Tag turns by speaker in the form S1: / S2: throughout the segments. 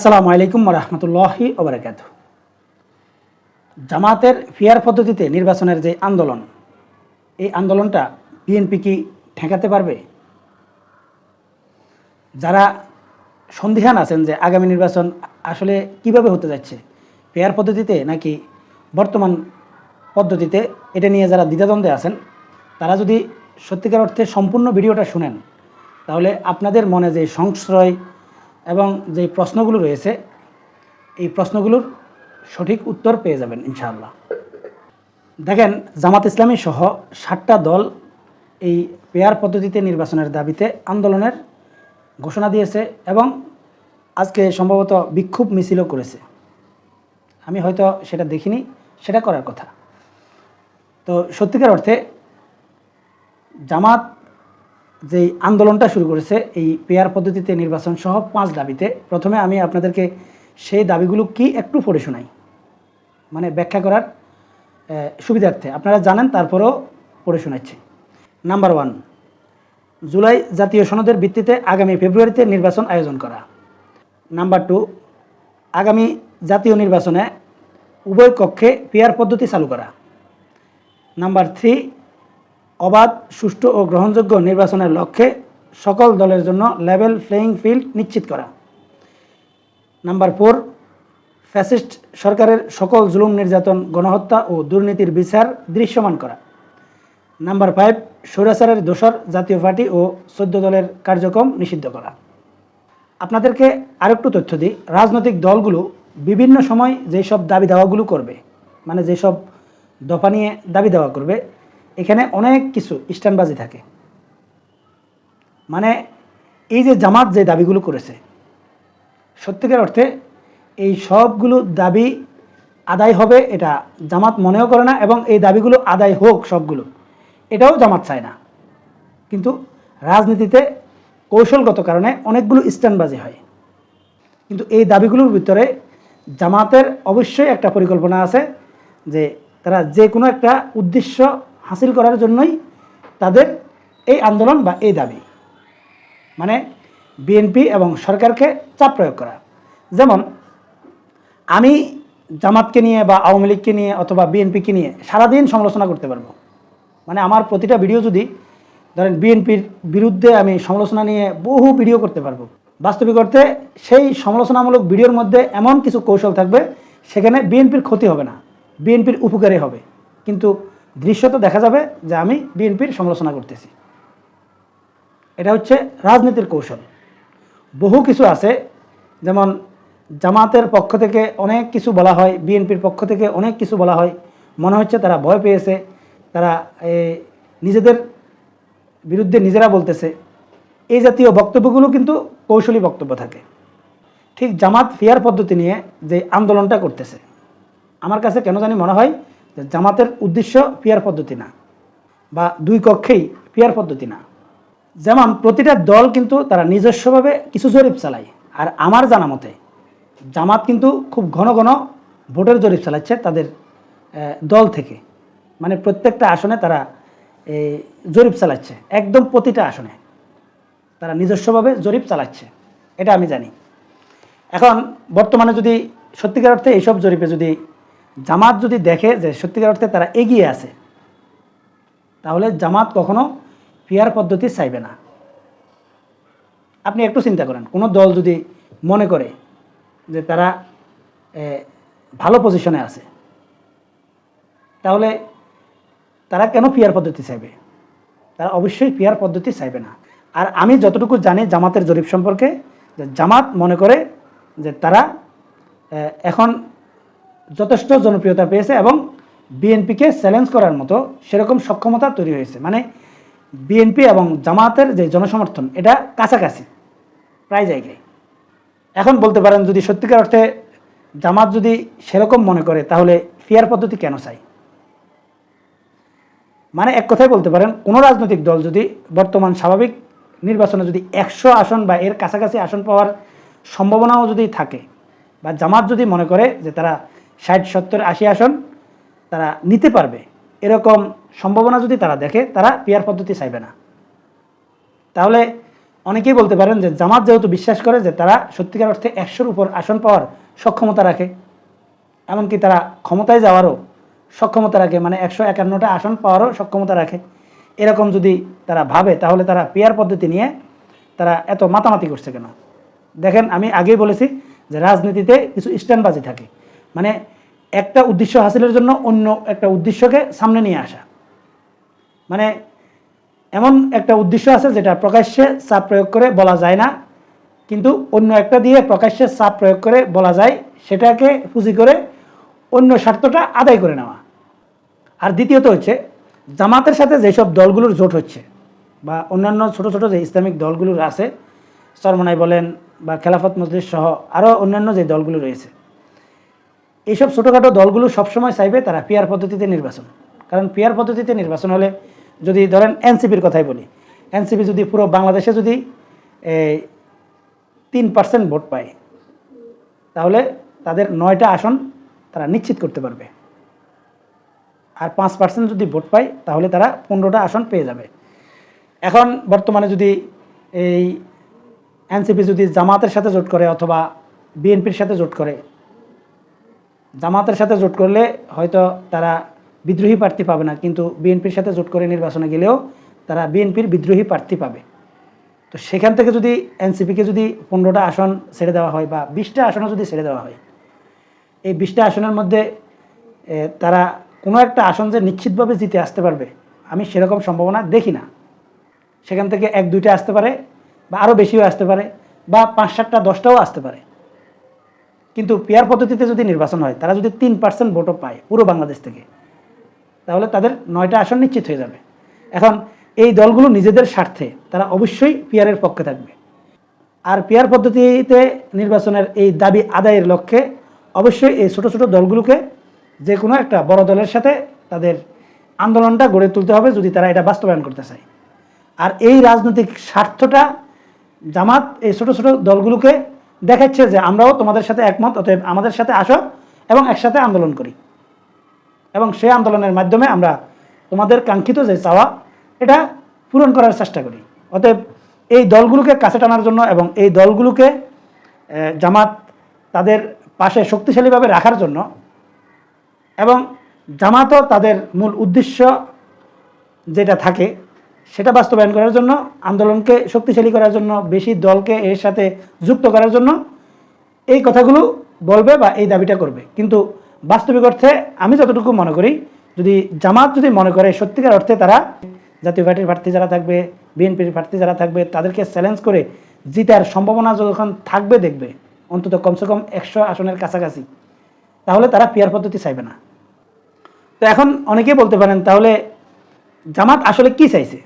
S1: আসসালামু আলাইকুম রহমতুল্লাহি ওবরাকাত জামাতের ফিয়ার পদ্ধতিতে নির্বাচনের যে আন্দোলন, এই আন্দোলনটা বিএনপি কি ঠেকাতে পারবে? যারা সন্দিহান আছেন যে আগামী নির্বাচন আসলে কীভাবে হতে যাচ্ছে, ফেয়ার পদ্ধতিতে নাকি বর্তমান পদ্ধতিতে এটা নিয়ে যারা দ্বিধাদ্বন্দ্বে আছেন, তারা যদি সত্যিকার অর্থে সম্পূর্ণ ভিডিওটা শুনেন, তাহলে আপনাদের মনে যে সংশ্রয় এবং যে প্রশ্নগুলো রয়েছে, এই প্রশ্নগুলোর সঠিক উত্তর পেয়ে যাবেন ইনশাআল্লাহ। দেখেন, জামাত ইসলামী সহ ষাটটা দল এই পেয়ার পদ্ধতিতে নির্বাচনের দাবিতে আন্দোলনের ঘোষণা দিয়েছে এবং আজকে সম্ভবত বিক্ষোভ মিছিলও করেছে। আমি হয়তো সেটা দেখিনি, সেটা করার কথা। তো সত্যিকার অর্থে জামাত যেই আন্দোলনটা শুরু করেছে, এই পেয়ার পদ্ধতিতে নির্বাচন সহ পাঁচ দাবিতে, প্রথমে আমি আপনাদেরকে সেই দাবিগুলো কি একটু পড়ে শোনাই। মানে ব্যাখ্যা করার সুবিধার্থে। আপনারা জানেন, তারপরেও পড়ে শোনাচ্ছি। নাম্বার ওয়ান, জুলাই জাতীয় সনদের ভিত্তিতে আগামী ফেব্রুয়ারিতে নির্বাচন আয়োজন করা। নাম্বার টু, আগামী জাতীয় নির্বাচনে উভয় কক্ষে পেয়ার পদ্ধতি চালু করা। নাম্বার থ্রি অবাধ, সুষ্ঠু ও গ্রহণযোগ্য নির্বাচনের লক্ষ্যে সকল দলের জন্য লেভেল প্লেয়িং ফিল্ড নিশ্চিত করা। নাম্বার ফোর ফ্যাসিস্ট সরকারের সকল জুলুম, নির্যাতন, গণহত্যা ও দুর্নীতির বিচার দৃশ্যমান করা। নাম্বার ফাইভ স্বৈরাচারের দোসর, জাতীয় পার্টি ও চোদ্দ দলের কার্যক্রম নিষিদ্ধ করা। আপনাদেরকে আরেকটু তথ্য দিই। রাজনৈতিক দলগুলো বিভিন্ন সময় যেসব দাবি দাওয়াগুলো করবে মানে যেসব দফা নিয়ে দাবি দাওয়া করবে এখানে অনেক কিছু স্ট্যান্ডবাজি থাকে। মানে এই যে জামাত যে দাবিগুলো করেছে, সত্যিকার অর্থে এই সবগুলো দাবি আদায় হবে এটা জামাত মনেও করে না এবং এই দাবিগুলো আদায় হোক সবগুলো, এটাও জামাত চায় না। কিন্তু রাজনীতিতে কৌশলগত কারণে অনেকগুলো স্ট্যান্ডবাজি হয়। কিন্তু এই দাবিগুলোর ভিতরে জামাতের অবশ্যই একটা পরিকল্পনা আছে যে তারা যে কোনো একটা উদ্দেশ্য হাসিল করার জন্যই তাদের এই আন্দোলন বা এই দাবি। মানে বিএনপি এবং সরকারকে চাপ প্রয়োগ করা। যেমন, আমি জামাতকে নিয়ে বা আওয়ামী লীগকে নিয়ে অথবা বিএনপিকে নিয়ে সারাদিন সমালোচনা করতে পারব। মানে আমার প্রতিটা ভিডিও যদি ধরেন বিএনপির বিরুদ্ধে আমি সমালোচনা নিয়ে বহু ভিডিও করতে পারব। বাস্তবিক অর্থে সেই সমালোচনামূলক ভিডিওর মধ্যে এমন কিছু কৌশল থাকবে, সেখানে বিএনপির ক্ষতি হবে না। বিএনপির উপকারী হবে। কিন্তু দৃশ্যত দেখা যাবে যে আমি বিএনপির সমালোচনা করতেছি। এটা হচ্ছে রাজনীতির কৌশল। বহু কিছু আছে, যেমন জামাতের পক্ষ থেকে অনেক কিছু বলা হয়, বিএনপির পক্ষ থেকে অনেক কিছু বলা হয়। মনে হচ্ছে তারা ভয় পেয়েছে, তারা নিজেদের বিরুদ্ধে নিজেরা বলতেছে। এই জাতীয় বক্তব্যগুলো কিন্তু কৌশলী বক্তব্য থাকে। ঠিক জামাত ফিয়ার পদ্ধতি নিয়ে যে আন্দোলনটা করতেছে, আমার কাছে কেন জানি মনে হয় জামাতের উদ্দেশ্য ফিয়ার পদ্ধতি না বা দুই কক্ষেই ফিয়ার পদ্ধতি না। যেমন প্রতিটা দল কিন্তু তারা নিজস্বভাবে কিছু জরিপ চালায় আর আমার জানা মতে জামাত কিন্তু খুব ঘন ঘন ভোটের জরিপ চালাচ্ছে তাদের দল থেকে। মানে প্রত্যেকটা আসনে তারা এই, জরিপ চালাচ্ছে একদম প্রতিটা আসনে তারা নিজস্বভাবে জরিপ চালাচ্ছে এটা আমি জানি। এখন বর্তমানে যদি সত্যিকার অর্থে এইসব জরিপে যদি জামাত যদি দেখে যে সত্যিকার অর্থে তারা এগিয়ে আছে, তাহলে জামাত কখনো ফিয়ার পদ্ধতি চাইবে না। আপনি একটু চিন্তা করেন, কোনো দল যদি মনে করে যে তারা ভালো পজিশনে আছে, তাহলে তারা কেন পিয়ার পদ্ধতি চাইবে? তারা অবশ্যই পিয়ার পদ্ধতি চাইবে না। আর আমি যতটুকু জানি জামাতের জরিপ সম্পর্কে জামাত মনে করে যে তারা এখন যথেষ্ট জনপ্রিয়তা পেয়েছে এবং বিএনপিকে চ্যালেঞ্জ করার মতো সেরকম সক্ষমতা তৈরি হয়েছে। মানে বিএনপি এবং জামাতের যে জনসমর্থন, এটা কাছাকাছি, প্রায় জায়গায়। এখন বলতে পারেন, যদি সত্যিকার অর্থে জামাত যদি সেরকম মনে করে, তাহলে ফিয়ার পদ্ধতি কেন চাই? মানে এক কথায় বলতে পারেন, কোনো রাজনৈতিক দল যদি বর্তমান স্বাভাবিক নির্বাচনে যদি একশো আসন বা এর কাছাকাছি আসন পাওয়ার সম্ভাবনাও যদি থাকে, বা জামাত যদি মনে করে যে তারা ষাট, সত্তর, আশি আসন তারা নিতে পারবে। এরকম সম্ভাবনা যদি তারা দেখে, তারা পিয়ার পদ্ধতি চাইবে না। তাহলে অনেকেই বলতে পারেন যে জামাত যেহেতু বিশ্বাস করে যে তারা সত্যিকার অর্থে একশোর উপর আসন পাওয়ার সক্ষমতা রাখে, এমনকি তারা ক্ষমতায় যাওয়ারও সক্ষমতা রাখে মানে একশো একান্নটা আসন পাওয়ারও সক্ষমতা রাখে। এরকম যদি তারা ভাবে, তাহলে তারা পেয়ার পদ্ধতি নিয়ে তারা এত মাতামাতি করছে কেন? দেখেন, আমি আগেই বলেছি যে রাজনীতিতে কিছু স্ট্যান্ডবাজি থাকে। মানে একটা উদ্দেশ্য হাসিলের জন্য অন্য একটা উদ্দেশ্যকে সামনে নিয়ে আসা। মানে এমন একটা উদ্দেশ্য আছে যেটা প্রকাশ্যে চাপ প্রয়োগ করে বলা যায় না, কিন্তু অন্য একটা দিয়ে প্রকাশ্যে চাপ প্রয়োগ করে বলা যায়, সেটাকে পুঁজি করে অন্য স্বার্থটা আদায় করে নেওয়া। আর দ্বিতীয়ত হচ্ছে, জামাতের সাথে যেসব দলগুলোর জোট হচ্ছে বা অন্যান্য ছোট ছোট যে ইসলামিক দলগুলোর আছে, সরমনাই বলেন বা খেলাফত মসজিদ সহ আরও অন্যান্য যে দলগুলো রয়েছে এইসব ছোটোখাটো দলগুলো সবসময় চাইবে তারা পিয়ার পদ্ধতিতে নির্বাচন। কারণ পিয়ার পদ্ধতিতে নির্বাচন হলে যদি ধরেন এনসিপির কথাই বলি এনসিপি যদি পুরো বাংলাদেশে যদি তিন পার্সেন্ট ভোট পায়, তাহলে তাদের নয়টা আসন তারা নিশ্চিত করতে পারবে। আর পাঁচ পার্সেন্ট যদি ভোট পায়, তাহলে তারা পনেরোটা আসন পেয়ে যাবে। এখন বর্তমানে যদি এই এনসিপি যদি জামাতের সাথে জোট করে অথবা বিএনপির সাথে জোট করে জামাতের সাথে জোট করলে হয়তো তারা বিদ্রোহী প্রার্থী পাবে না, কিন্তু বিএনপির সাথে জোট করে নির্বাচনে গেলেও তারা বিএনপির বিদ্রোহী প্রার্থী পাবে। তো সেখান থেকে যদি এনসিপিকে যদি পনেরোটা আসন ছেড়ে দেওয়া হয় বা বিশটা আসনও যদি ছেড়ে দেওয়া হয়, এই বিশটা আসনের মধ্যে তারা কোনো একটা আসন যে নিশ্চিতভাবে জিতে আসতে পারবে, আমি সেরকম সম্ভাবনা দেখি না। সেখান থেকে এক দুইটা আসতে পারে বা আরও বেশিও আসতে পারে বা পাঁচ সাতটা দশটাও আসতে পারে। কিন্তু পেয়ার পদ্ধতিতে যদি নির্বাচন হয়, তারা যদি তিন পার্সেন্ট ভোটও পায় পুরো বাংলাদেশ থেকে, তাহলে তাদের নয়টা আসন নিশ্চিত হয়ে যাবে। এখন এই দলগুলো নিজেদের স্বার্থে তারা অবশ্যই পিয়ারের পক্ষে থাকবে। আর পিয়ার পদ্ধতিতে নির্বাচনের এই দাবি আদায়ের লক্ষ্যে অবশ্যই এই ছোট ছোট দলগুলোকে যে কোনো একটা বড় দলের সাথে তাদের আন্দোলনটা গড়ে তুলতে হবে যদি তারা এটা বাস্তবায়ন করতে চায়। আর এই রাজনৈতিক স্বার্থটা জামাত এই ছোট ছোট দলগুলোকে দেখাচ্ছে যে আমরাও তোমাদের সাথে একমত, অতএব আমাদের সাথে আসো এবং একসাথে আন্দোলন করি। এবং সেই আন্দোলনের মাধ্যমে আমরা তোমাদের কাঙ্ক্ষিত যে চাওয়া, এটা পূরণ করার চেষ্টা করি। অতএব এই দলগুলোকে কাছে টানার জন্য এবং এই দলগুলোকে জামাত তাদের পাশে শক্তিশালীভাবে রাখার জন্য এবং জামাতও তাদের মূল উদ্দেশ্য যেটা থাকে সেটা বাস্তবায়ন করার জন্য, আন্দোলনকে শক্তিশালী করার জন্য, বেশি দলকে এর সাথে যুক্ত করার জন্য এই কথাগুলো বলবে বা এই দাবিটা করবে। কিন্তু বাস্তবিক অর্থে আমি যতটুকু মনে করি, যদি জামাত যদি মনে করে সত্যিকার অর্থে তারা জাতীয় পার্টির প্রার্থী যারা থাকবে, বিএনপির প্রার্থী যারা থাকবে, তাদেরকে চ্যালেঞ্জ করে জিতার সম্ভাবনা যখন থাকবে দেখবে, অন্তত কমসে কম একশো আসনের কাছাকাছি, তাহলে তারা পিয়ার পদ্ধতি চাইবে না। তো এখন অনেকেই বলতে পারেন, তাহলে জামাত আসলে কি চাইছে?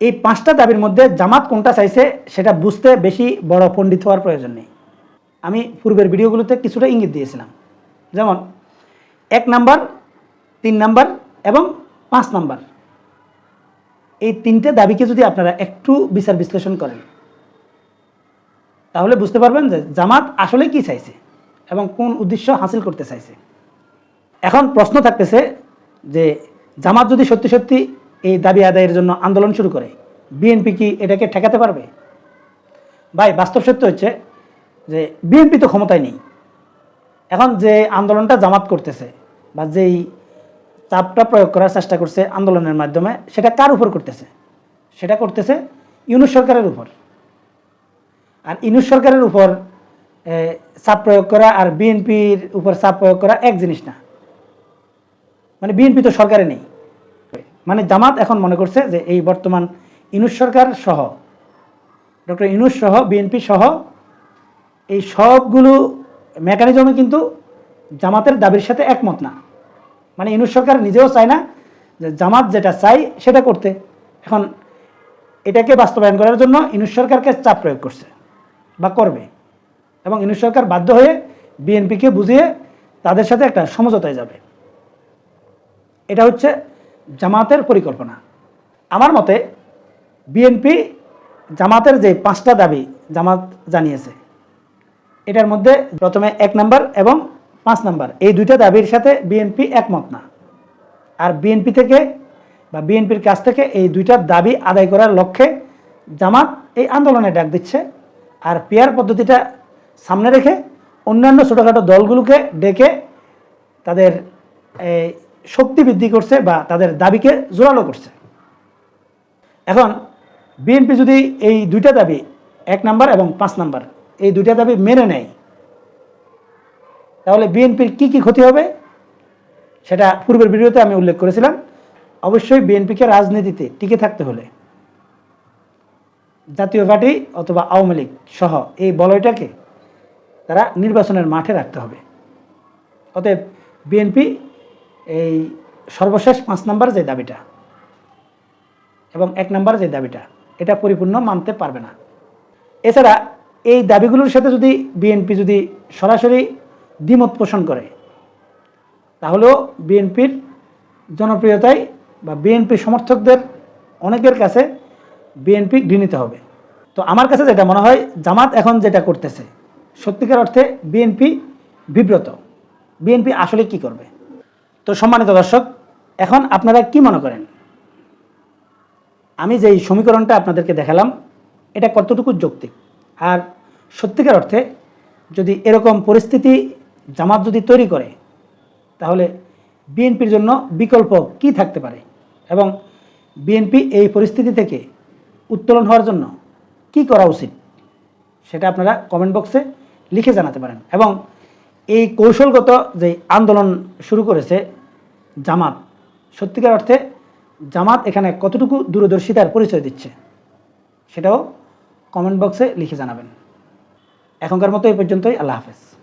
S1: এই পাঁচটা দাবির মধ্যে জামাত কোনটা চাইছে সেটা বুঝতে বেশি বড় পণ্ডিত হওয়ার প্রয়োজন নেই। আমি পূর্বের ভিডিওগুলোতে কিছুটা ইঙ্গিত দিয়েছিলাম। যেমন, এক নাম্বার, তিন নাম্বার এবং পাঁচ নাম্বার। এই তিনটে দাবিকে যদি আপনারা একটু বিচার বিশ্লেষণ করেন, তাহলে বুঝতে পারবেন যে জামাত আসলে কি চাইছে এবং কোন উদ্দেশ্য হাসিল করতে চাইছে। এখন প্রশ্ন থাকতেছে যে জামাত যদি সত্যি সত্যি এই দাবি আদায়ের জন্য আন্দোলন শুরু করে। বিএনপি কি এটাকে ঠেকাতে পারবে? ভাই, বাস্তব সত্য হচ্ছে যে বিএনপি তো ক্ষমতায় নেই। এখন যে আন্দোলনটা জামাত করতেছে বা যেই চাপটা প্রয়োগ করার চেষ্টা করছে আন্দোলনের মাধ্যমে, সেটা কার উপর করতেছে? সেটা করতেছে ইউনুস সরকারের উপর। আর ইউনুস সরকারের উপর চাপ প্রয়োগ করা আর বিএনপির উপর চাপ প্রয়োগ করা এক জিনিস না। মানে বিএনপি তো সরকারে নেই। মানে জামাত এখন মনে করছে যে এই বর্তমান ইনুস সরকার সহ, ডক্টর ইনুস সহ, বিএনপি সহ, এই সবগুলো মেকানিজমে কিন্তু জামাতের দাবির সাথে একমত না। মানে ইনুস সরকার নিজেও চায় না যে জামাত যেটা চাই সেটা করতে। এখন এটাকে বাস্তবায়ন করার জন্য ইনুস সরকারকে চাপ প্রয়োগ করছে বা করবে। এবং ইনুস সরকার বাধ্য হয়ে বিএনপিকে বুঝিয়ে তাদের সাথে একটা সমঝোতায় যাবে। এটা হচ্ছে জামাতের পরিকল্পনা। আমার মতে বিএনপি জামাতের যে পাঁচটা দাবি জামাত জানিয়েছে এটার মধ্যে প্রথমে এক নাম্বার এবং পাঁচ নাম্বার। এই দুইটা দাবির সাথে বিএনপি একমত না। আর বিএনপি থেকে বা বিএনপির কাছ থেকে এই দুইটা দাবি আদায় করার লক্ষ্যে জামাত এই আন্দোলনে ডাক দিচ্ছে আর পেয়ার পদ্ধতিটা সামনে রেখে অন্যান্য ছোটোখাটো দলগুলোকে ডেকে তাদের এই, শক্তি বৃদ্ধি করছে বা তাদের দাবিকে জোরালো করছে। এখন, বিএনপি যদি এই দুইটা দাবি, এক নাম্বার এবং পাঁচ নাম্বার, এই দুইটা দাবি মেনে নেয়, তাহলে বিএনপির কি কি ক্ষতি হবে সেটা পূর্বের ভিডিওতে আমি উল্লেখ করেছিলাম। অবশ্যই বিএনপিকে রাজনীতিতে টিকে থাকতে হলে জাতীয় পার্টি অথবা আওয়ামী লীগ সহ এই বলয়টাকে তারা নির্বাচনের মাঠে রাখতে হবে। অতএব বিএনপি এই সর্বশেষ পাঁচ নাম্বার যে দাবিটা এবং এক নাম্বার যে দাবিটা, এটা পরিপূর্ণ মানতে পারবে না। এছাড়া এই দাবিগুলোর সাথে যদি বিএনপি যদি সরাসরি দ্বিমত পোষণ করে, তাহলেও বিএনপির জনপ্রিয়তায় বা বিএনপি সমর্থকদের অনেকের কাছে বিএনপি ঘৃণিত হবে। তো আমার কাছে যেটা মনে হয়, জামাত এখন যেটা করতেছে, সত্যিকার অর্থে বিএনপি বিব্রত। বিএনপি আসলে কি করবে? তো সম্মানিত দর্শক, এখন আপনারা কি মনে করেন? আমি যেই সমীকরণটা আপনাদেরকে দেখালাম, এটা কতটুকু যৌক্তিক? আর সত্যিকার অর্থে, যদি এরকম পরিস্থিতি জামাত যদি তৈরি করে, তাহলে বিএনপির জন্য বিকল্প কি থাকতে পারে? এবং বিএনপি এই পরিস্থিতি থেকে উত্তোলন হওয়ার জন্য কি করা উচিত? সেটা আপনারা কমেন্ট বক্সে লিখে জানাতে পারেন। এবং এই কৌশলগত যে আন্দোলন শুরু করেছে জামাত। সত্যিকার অর্থে জামাত এখানে কতটুকু দূরদর্শিতার পরিচয় দিচ্ছে সেটাও কমেন্ট বক্সে লিখে জানাবেন। এখনকার মতো এই পর্যন্তই, আল্লাহ হাফেজ।